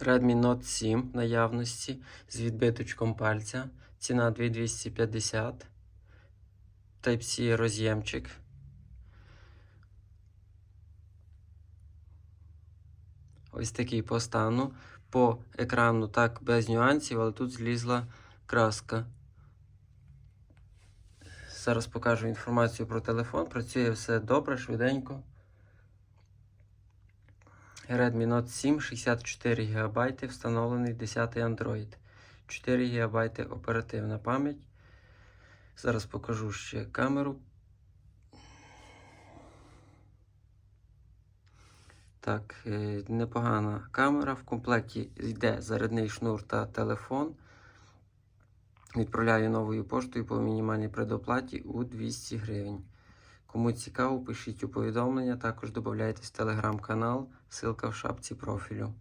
Redmi Note 7 наявності з відбиточком пальця. Ціна 2250. Type-C роз'ємчик. Ось такий по стану. По екрану так без нюансів, але тут злізла краска. Зараз покажу інформацію про телефон. Працює все добре, швиденько. Redmi Note 7, 64 ГБ, встановлений 10 Android. 4 ГБ оперативна пам'ять. Зараз покажу ще камеру. Так, е, непогана камера. В комплекті йде зарядний шнур та телефон. Відправляю новою поштою по мінімальній предоплаті у 200 гривень. Кому цікаво, пишіть у повідомлення, також додайтесь в телеграм-канал, ссылка в шапці профілю.